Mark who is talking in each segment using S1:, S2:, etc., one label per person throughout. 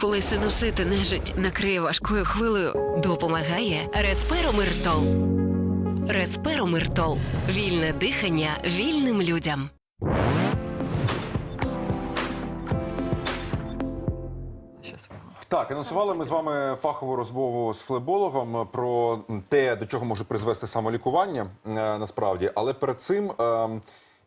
S1: Коли синусити нежить накриє важкою хвилею,
S2: Допомагає Респиромиртол. Респиромиртол. Вільне дихання вільним людям.
S3: Так, анонсували ми з вами фахову розмову з флебологом про те, до чого може призвести самолікування е, насправді. Але перед цим е,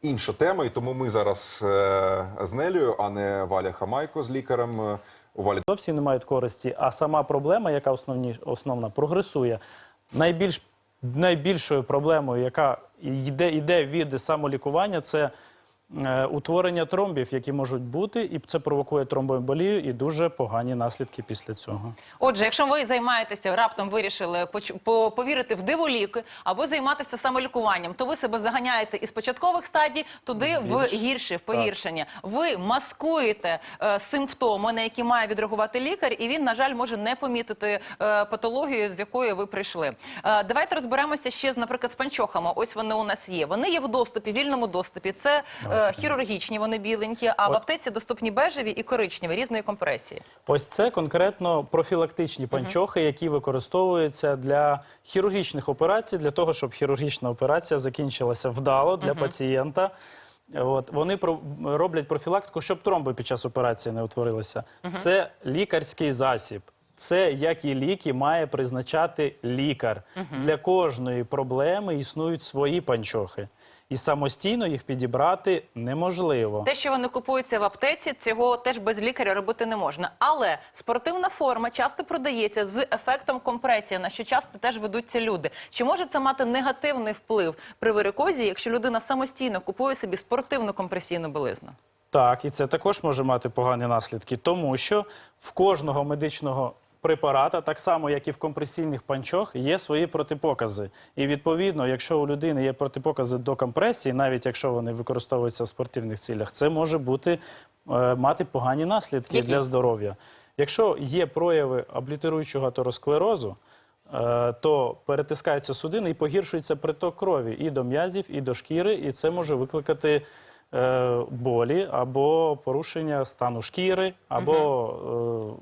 S3: інша тема, і тому ми зараз е, з Нелею, а не Валя Хамайко з лікарем. У
S4: зовсім не мають користі, а сама проблема, яка основні, основна, прогресує. Найбільш, найбільшою проблемою, яка йде, йде від самолікування, це утворення тромбів, які можуть бути, і це провокує тромбоемболію і дуже погані наслідки після цього.
S5: Отже, якщо ви займаєтеся, раптом вирішили повірити в диволіки або займатися самолікуванням, то ви себе заганяєте із початкових стадій туди в
S4: Більш.
S5: гірші, в погіршення. Ви маскуєте е, симптоми, на які має відреагувати лікар, і він, на жаль, може не помітити е, патологію, з якої ви прийшли. Е, давайте розберемося ще наприклад, з панчохами. Ось вони у нас є. Вони є в доступі, вільному доступі. Це е, хірургічні, вони біленькі, а в
S4: От.
S5: аптеці доступні бежеві і коричневі різної компресії.
S4: Ось це конкретно профілактичні панчохи, які використовуються для хірургічних операцій, для того, щоб хірургічна операція закінчилася вдало для пацієнта. От вони про- роблять профілактику, щоб тромби під час операції не утворилися. Це лікарський засіб. Це як і ліки має призначати лікар. Для кожної проблеми існують свої панчохи, і самостійно їх підібрати неможливо.
S5: Те, що вони купуються в аптеці, цього теж без лікаря робити не можна. Але спортивна форма часто продається з ефектом компресії, на що часто теж ведуться люди. Чи може це мати негативний вплив при варикозі, якщо людина самостійно купує собі спортивну компресійну білизну?
S4: Так, і це також може мати погані наслідки, тому що в кожного медичного препарата, так само як і в компресійних панчох, є свої протипокази. І відповідно, якщо у людини є протипокази до компресії, навіть якщо вони використовуються в спортивних цілях, це може бути е, мати погані наслідки
S5: Які?
S4: для здоров'я. Якщо є прояви облітеруючого атеросклерозу, е, то перетискаються судини і погіршується приток крові і до м'язів, і до шкіри, і це може викликати е, болі або порушення стану шкіри, або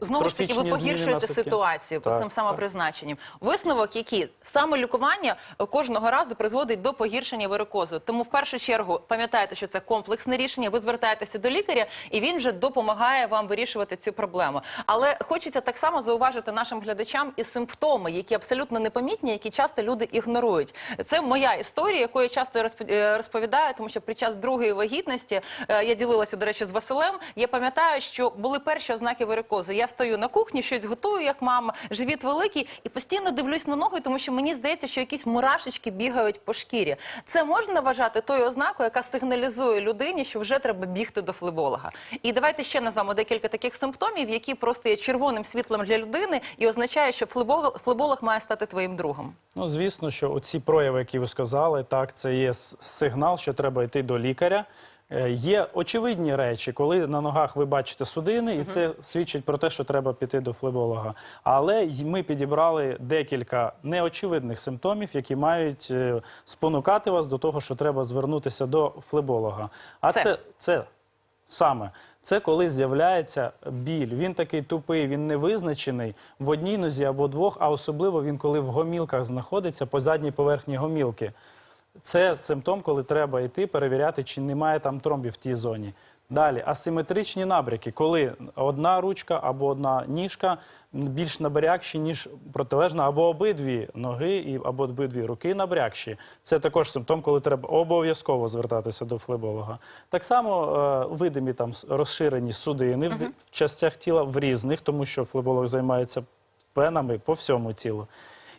S5: Знову ж таки, ви погіршуєте ситуацію по
S4: Так,
S5: цим
S4: так.
S5: самопризначенням. Висновок, який саме лікування кожного разу призводить до погіршення варикозу. Тому в першу чергу пам'ятайте, що це комплексне рішення. Ви звертаєтеся до лікаря, і він вже допомагає вам вирішувати цю проблему. Але хочеться так само зауважити нашим глядачам і симптоми, які абсолютно непомітні, які часто люди ігнорують. Це моя історія, яку я часто е, розповідаю, тому що під час другої вагітності е, я ділилася, до речі, з Василем. Я пам'ятаю, що були перші ознаки варикозу. Я стою на кухні, щось готую, як мама, живіт великий, і постійно дивлюсь на ноги, тому що мені здається, що якісь мурашечки бігають по шкірі. Це можна вважати тою ознакою, яка сигналізує людині, що вже треба бігти до флеболога. І давайте ще назвемо декілька таких симптомів, які просто є червоним світлом для людини і означає, що флеболог, флеболог має стати твоїм другом.
S4: Ну, звісно, що оці прояви, які ви сказали, так, це є сигнал, що треба йти до лікаря. Е, Є очевидні речі, коли на ногах ви бачите судини, і це свідчить про те, що треба піти до флеболога. Але ми підібрали декілька неочевидних симптомів, які мають е, спонукати вас до того, що треба звернутися до флеболога. А
S5: Це?
S4: це, це Саме це коли з'являється біль. Він такий тупий, він не визначений в одній нозі або двох, а особливо він, коли в гомілках знаходиться по задній поверхні гомілки. Це симптом, коли треба йти перевіряти, чи немає там тромбів в тій зоні. Далі асиметричні набряки, коли одна ручка або одна ніжка більш набрякші, ніж протилежна, або обидві ноги або обидві руки набрякші. Це також симптом, коли треба обов'язково звертатися до флеболога. Так само е, видимі там розширені судини в, ди- в частях тіла в різних, тому що флеболог займається венами по всьому тілу.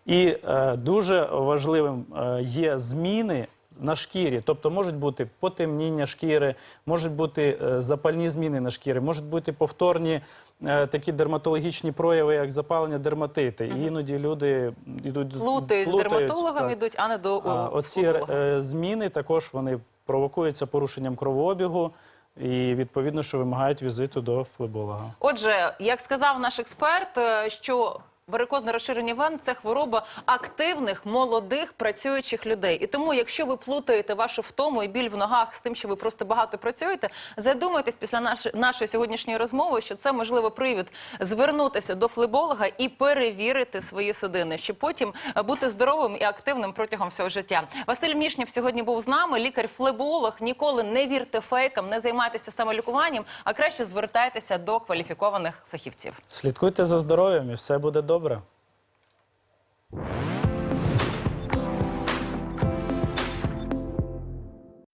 S4: І е, дуже важливим е, є зміни на шкірі, тобто можуть бути потемніння шкіри, можуть бути е, запальні зміни на шкірі, можуть бути повторні е, такі дерматологічні прояви, як запалення дерматити. І іноді люди йдуть
S5: Плутають з
S4: плутають,
S5: дерматологом,
S4: так.
S5: ідуть, а не до
S4: А, Оці е, зміни також вони провокуються порушенням кровообігу і відповідно, що вимагають візиту до флеболога.
S5: Отже, як сказав наш експерт, що варикозне розширення вен це хвороба активних, молодих, працюючих людей. І тому, якщо ви плутаєте вашу втому і біль в ногах з тим, що ви просто багато працюєте, задумайтесь після нашої, нашої сьогоднішньої розмови, що це можливо привід звернутися до флеболога і перевірити свої судини, щоб потім бути здоровим і активним протягом всього життя. Василь Мішнів сьогодні був з нами, лікар-флеболог. Ніколи не вірте фейкам, не займайтеся самолікуванням, а краще звертайтеся до кваліфікованих фахівців.
S4: Слідкуйте за здоров'ям і все буде добре. obra.